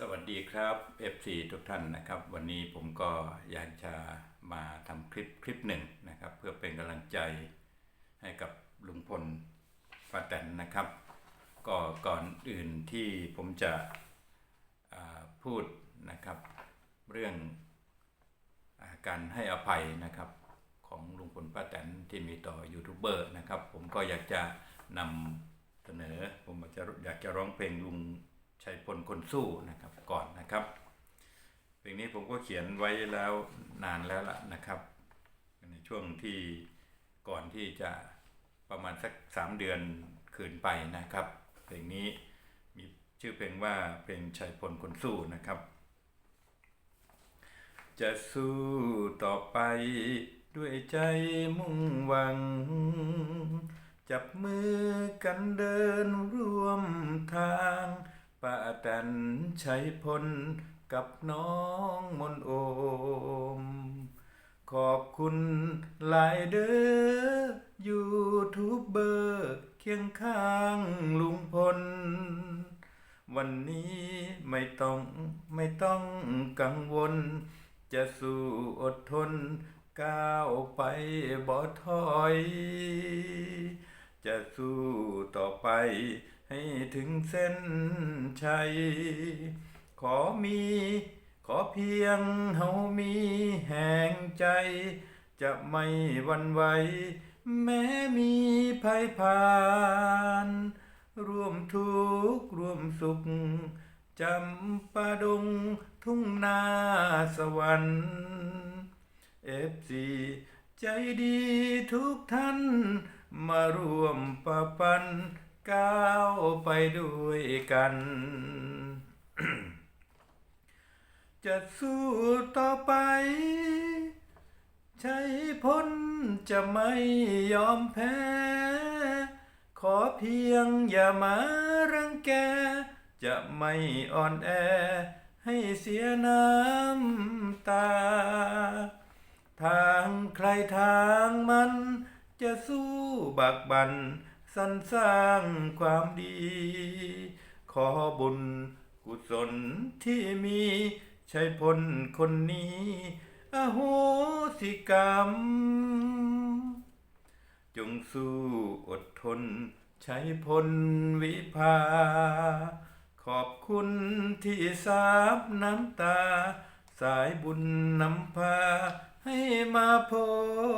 สวัสดีครับ FC ทุกท่านนะครับ วันนี้ผมก็อยากจะมาทำคลิปคลิปหนึ่งนะครับ เพื่อเป็นกำลังใจให้กับลุงพลป้าแตนนะครับ ก็ก่อนอื่นที่ผมจะพูดนะครับ เรื่องอการให้อภัยนะครับของลุงพลป้าแตนที่มีต่อยูทูบเบอร์นะครับ ผมก็อยากจะนำเสนอ ผมอยากจะร้องเพลงลุง ชัยพลคนสู้นะครับก่อนนะครับเพลงนี้ผมก็เขียนไว้แล้วนานแล้วล่ะนะครับ ในช่วงที่ก่อนที่จะประมาณสักสามเดือนคืนไปนะครับ เพลงนี้มีชื่อเพลงว่าเพลงชัยพลคนสู้นะครับ จะสู้ต่อไปด้วยใจมุ่งหวัง จับมือกันเดินร่วมทาง ป้าแตนชัยพลกับน้องมนโอม ขอบคุณหลายเด้อยูทูบเบอร์เคียงข้างลุงพล วันนี้ไม่ต้องไม่ต้องกังวล จะสู้อดทน ก้าวไปบ่ถอย จะสู้ต่อไป ให้ถึงเส้นชัย ขอมี ขอเพียงเฮามีแห่งใจ จะไม่วันไหว แม้มีภัยผ่าน ร่วมทุกข์ร่วมสุขจำปาดงทุ่งนาสวรรค์เอฟซีใจดีทุกท่าน มาร่วมประปัน ก้าวไปด้วยกัน จะสู้ต่อไป ใช้พ้นจะไม่ยอมแพ้ ขอเพียงอย่ามารังแก จะไม่อ่อนแอ ให้เสียน้ำตา ทางใครทางมันจะสู้บักบัน สรรสร้างความดี ขอบุญกุศลที่มีใช้พลคนนี้อโหสิกรรม จงสู้อดทนใช้พลวิภา ขอบคุณที่สาบน้ำตา สายบุญนำพาให้มาพ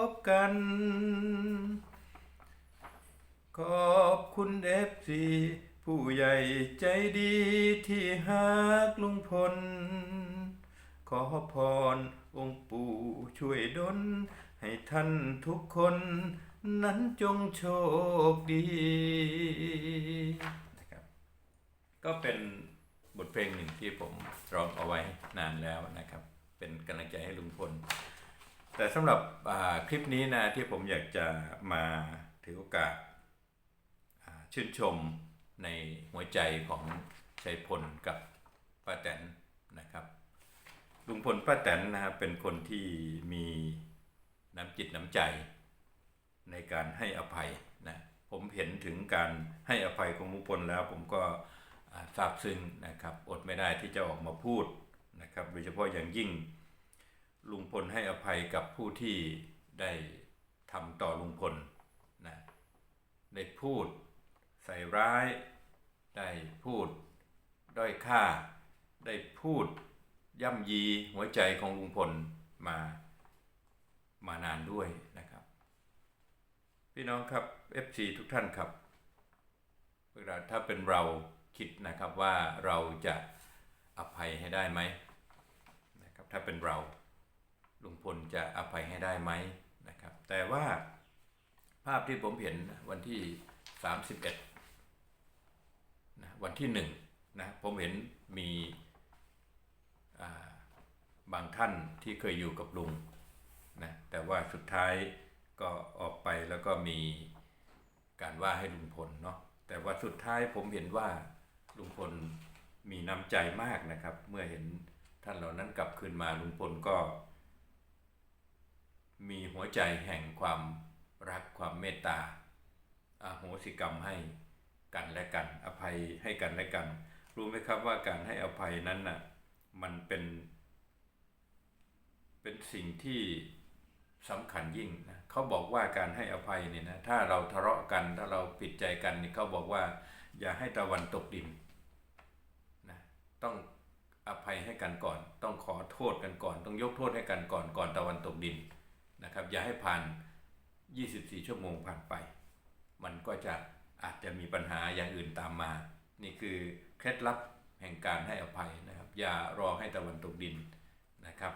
บกัน ขอบคุณเอฟซีผู้ใหญ่ใจดีที่ฮักลุงพล ขอพรองค์ปู่ช่วยดลให้ท่านทุกคนนั้นจงโชคดีนะครับก็เป็นบทเพลงหนึ่งที่ผมร้องเอาไว้นานแล้วนะครับ เป็นกำลังใจให้ลุงพล แต่สำหรับคลิปนี้นะที่ผมอยากจะมาถือโอกาส ชื่นชมในหัวใจของชัยพลกับป้าแตนนะครับ ลุงพลป้าแตนนะครับเป็นคนที่มีน้ำจิตน้ำใจ ในการให้อภัยนะผมเห็นถึงการให้อภัยของลุงพลแล้วผมก็ซาบซึ้งนะครับ อดไม่ได้ที่จะออกมาพูดนะครับ โดยเฉพาะอย่างยิ่งลุงพลให้อภัยกับผู้ที่ได้ทำต่อลุงพลนะได้พูด ใส่ร้าย ได้พูด ด้อยค่า ได้พูด ย่ำยีหัวใจของลุงพลมามานานด้วยนะครับ พี่น้องครับ FC ทุกท่านครับเวลาถ้าเป็นเราคิดนะครับว่าเราจะอภัยให้ได้ไหมนะครับถ้าเป็นเราลุงพลจะอภัยให้ได้ไหมนะครับแต่ว่าภาพที่ผมเห็นวันที่ 31 นะวันที่หนึ่งนะผมเห็นมีาบางท่านที่เคยอยู่กับลุงนะแต่ว่าสุดท้ายก็ออกไปแล้วก็มีการว่าให้ลุงพลเนาะแต่ว่าสุดท้ายผมเห็นว่าลุงพลมีน้ำใจมากนะครับ เมื่อเห็นท่านเหล่านั้นกลับคืนมาลุงพลก็ มีหัวใจแห่งความรักความเมตตาอาโหสิกรรมให้ กันและกัน อภัยให้กันและกัน รู้ไหมครับว่าการให้อภัยนั้นน่ะมันเป็น เป็นสิ่งที่สำคัญยิ่งนะเขาบอกว่าการให้อภัยเนี่ยนะถ้าเราทะเลาะกันถ้าเราผิดใจกันเนี่ยเขาบอกว่า อย่าให้ตะวันตกดินนะต้องอภัยให้กันก่อน ต้องขอโทษกันก่อน ต้องยกโทษให้กันก่อนก่อนตะวันตกดินนะครับ อย่าให้ผ่าน 24 ชั่วโมงผ่านไป มันก็จะ อาจจะมีปัญหาอย่างอื่นตามมา นี่คือเคล็ดลับแห่งการให้อภัยนะครับ อย่ารอให้ตะวันตกดินนะครับ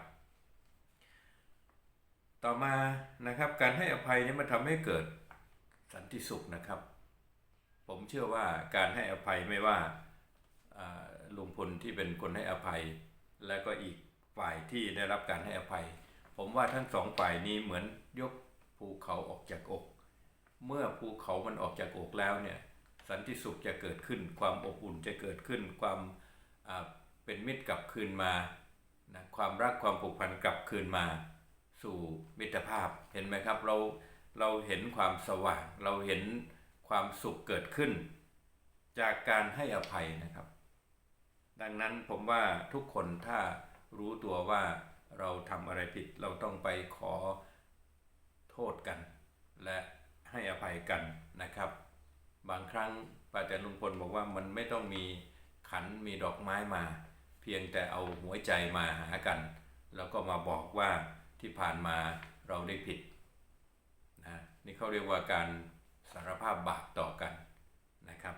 ต่อมานะครับการให้อภัยนี่มันทำให้เกิดสันติสุขนะครับ ผมเชื่อว่าการให้อภัยไม่ว่าอ่าลุงพลที่เป็นคนให้อภัย และก็อีกฝ่ายที่ได้รับการให้อภัย ผมว่าทั้งสองฝ่ายนี้เหมือนยกภูเขาออกจากอก เมื่อภูเขามันออกจากอกแล้วเนี่ยสันติสุขจะเกิดขึ้น ความอบอุ่นจะเกิดขึ้น ความเป็นมิตรกลับคืนมานะความรักความผูกพันกลับคืนมา สู่มิตรภาพเห็นไหมครับเราเราเห็นความสว่าง เราเห็นความสุขเกิดขึ้น จากการให้อภัยนะครับ ดังนั้นผมว่าทุกคนถ้ารู้ตัวว่าเราทำอะไรผิดเราต้องไปขอโทษกัน และ ให้อภัยกันนะครับ บางครั้งป้าแตนลุงพลบอกว่ามันไม่ต้องมีขันมีดอกไม้มา เพียงแต่เอาหัวใจมาหากัน แล้วก็มาบอกว่าที่ผ่านมาเราได้ผิดนะนี่เขาเรียกว่าการสารภาพบาปต่อกันนะครับ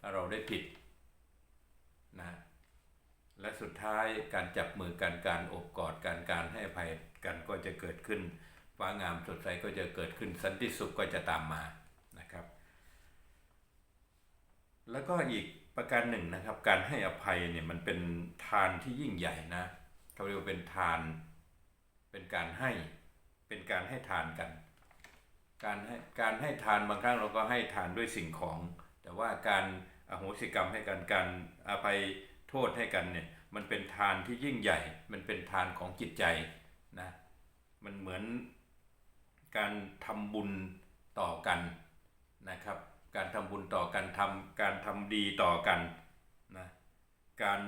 ถ้าเราได้ผิดนะและสุดท้ายการจับมือกันการอบกอดกันการให้อภัยกันก็จะเกิดขึ้น ฟ้างามสดใสก็จะเกิดขึ้นสันติสุขก็จะตามมานะครับ แล้วก็อีกประการหนึ่งนะครับ การให้อภัยเนี่ยมันเป็นทานที่ยิ่งใหญ่นะเขาเรียกว่าเป็นทาน เป็นการให้เป็นการให้ทานกัน การให้การให้ทานบางครั้งเราก็ให้ทานด้วยสิ่งของ แต่ว่าการอโหสิกรรมให้กันการอภัยโทษให้กันเนี่ยมันเป็นทานที่ยิ่งใหญ่ มันเป็นทานของจิตใจนะมันเหมือน การทำบุญต่อกันนะครับ การทำบุญต่อกันทำการทำดีต่อกันนะการ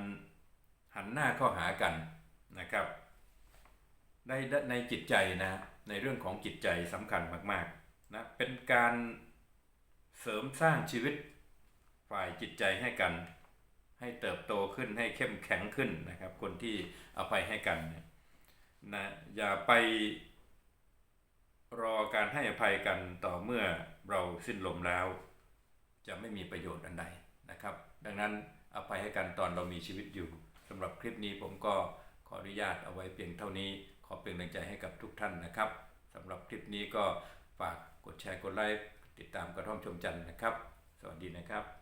หันหน้าเข้าหากันนะครับในในจิตใจนะในเรื่องของจิตใจสำคัญมากๆนะเป็นการเสริมสร้างชีวิตฝ่ายจิตใจให้กัน ให้เติบโตขึ้นให้เข้มแข็งขึ้นนะครับ คนที่อภัยให้กันนะอย่าไป รอการให้อภัยกันต่อเมื่อเราสิ้นลมแล้ว จะไม่มีประโยชน์อันใดนะครับ ดังนั้นอภัยให้กันตอนเรามีชีวิตอยู่สำหรับคลิปนี้ผมก็ขออนุญาตเอาไว้เพียงเท่านี้ ขอเป็นกำลังใจให้กับทุกท่านนะครับสำหรับคลิปนี้ก็ฝากกดแชร์กดไลค์ติดตามกระท่อมชมจันทร์นะครับ สวัสดีนะครับ